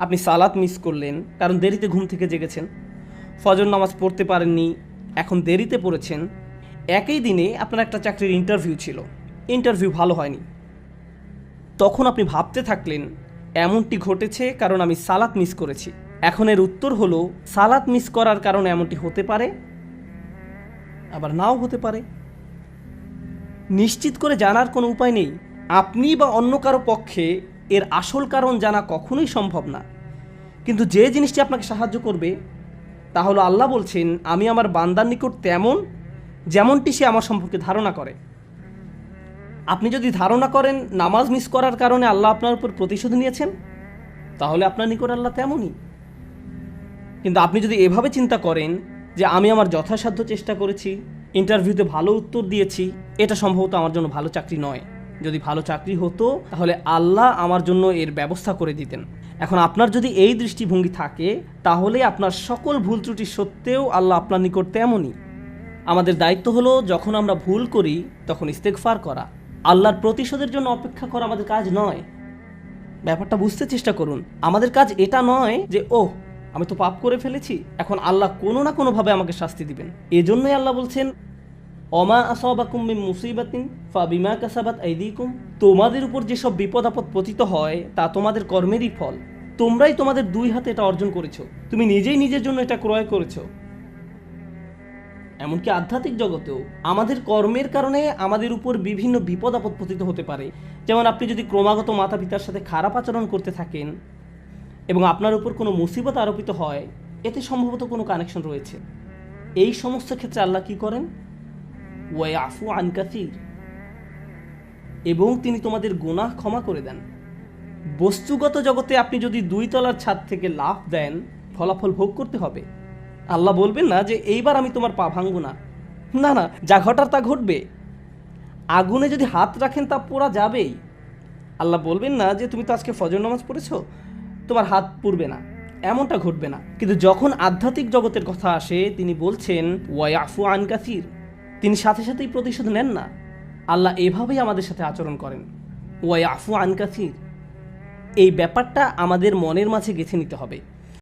আপনি সালাত মিস করলেন, কারণ দেরিতে ঘুম থেকে জেগেছেন। ফজর নামাজ পড়তে পারেননি, এখন দেরিতে পড়েছেন। একই দিনে আপনার একটা চাকরির ইন্টারভিউ ছিল। ইন্টারভিউ ভালো হয়নি। তখন আপনি ভাবতে থাকলেন, এমনটি ঘটেছে কারণ আমি সালাত মিস করেছি। এখন এর উত্তর হলো, সালাত মিস করার কারণে এমনটি হতে পারে, আবার নাও হতে পারে। নিশ্চিত করে জানার কোনো উপায় নেই। আপনি বা অন্য কারও পক্ষে এর আসল কারণ জানা কখনোই সম্ভব না। কিন্তু যে জিনিসটি আপনাকে সাহায্য করবে, তা হলো আল্লাহ বলছেন, আমি আমার বান্দার নিকট তেমন যেমনটি সে আমার সম্পর্কে ধারণা করে। আপনি যদি ধারণা করেন, নামাজ মিস করার কারণে আল্লাহ আপনার উপর প্রতিশোধ নিয়েছেন, তাহলে আপনার নিকট আল্লাহ তেমনই। কিন্তু আপনি যদি এভাবে চিন্তা করেন যে, আমি আমার যথাসাধ্য চেষ্টা করেছি, ইন্টারভিউতে ভালো উত্তর দিয়েছি, এটা সম্ভবত আমার জন্য ভালো চাকরি নয়। যদি ভালো চাকরি হতো, তাহলে আল্লাহ আমার জন্য এর ব্যবস্থা করে দিতেন। এখন আপনার যদি এই দৃষ্টিভঙ্গি থাকে, তাহলে আপনার সকল ভুল ত্রুটি সত্ত্বেও আল্লাহ আপনার নিকট তেমনই। আমাদের দায়িত্ব হলো, যখন আমরা ভুল করি, তখন ইস্তেকফার করা। আল্লাহর প্রতিশোধের জন্য অপেক্ষা করা আমাদের কাজ নয়। ব্যাপারটা বুঝতে চেষ্টা করুন। আমাদের কাজ এটা নয় যে, ওহ, আমি তো পাপ করে ফেলেছি। এখন আল্লাহ কোনো না কোনোভাবে আমাকে শাস্তি দিবেন। এজন্যই আল্লাহ বলছেন অমা আসাবাকুম মিন মুসিবাতিন ফা বিমা কাসাবাত আইদিকুম। তোমাদের উপর যেসব বিপদ আপদ পতিত হয়, তা তোমাদের কর্মেরই ফল। তোমরাই তোমাদের দুই হাতে এটা অর্জন করেছ। তুমি নিজেই নিজের জন্য এটা ক্রয় করেছ। এমনকি আধ্যাত্মিক জগতেও আমাদের কর্মের কারণে আমাদের উপর বিভিন্ন বিপদ আপদ পতিত হতে পারে। যেমন আপনি যদি ক্রমাগত মাতা পিতার সাথে খারাপ আচরণ করতে থাকেন এবং আপনার উপর কোনো মুসিবত আরোপিত হয়, এতে সম্ভবত কোনো কানেকশন রয়েছে। এই সমস্ত ক্ষেত্রে আল্লাহ কি করেন? ওয়াই আফু আনকাসির এবং তিনি তোমাদের গুনাহ ক্ষমা করে দেন। বস্তুগত জগতে আপনি যদি দুই তলার ছাদ থেকে লাফ দেন, ফলাফল ভোগ করতে হবে। আল্লাহ বলবেন না যে, এইবার আমি তোমার পা ভাঙব না। না না, যা ঘটার তা ঘটবে। আগুনে যদি হাত রাখেন, তা পোড়া যাবেই। আল্লাহ বলবেন না যে, তুমি তো আজকে ফজর নামাজ পড়েছ, তোমার হাত পুড়বে না, এমনটা ঘটবে না। কিন্তু যখন আধ্যাত্মিক জগতের কথা আসে, তিনি বলছেন ওয়াইফু আন কাসির। তিনি সাথে সাথেই প্রতিশোধ নেন না। আল্লাহ এভাবেই আমাদের সাথে আচরণ করেন। ওয়াই আফু আনকাথির এই ব্যাপারটা আমাদের মনের মাঝে গেঁথে নিতে হবে।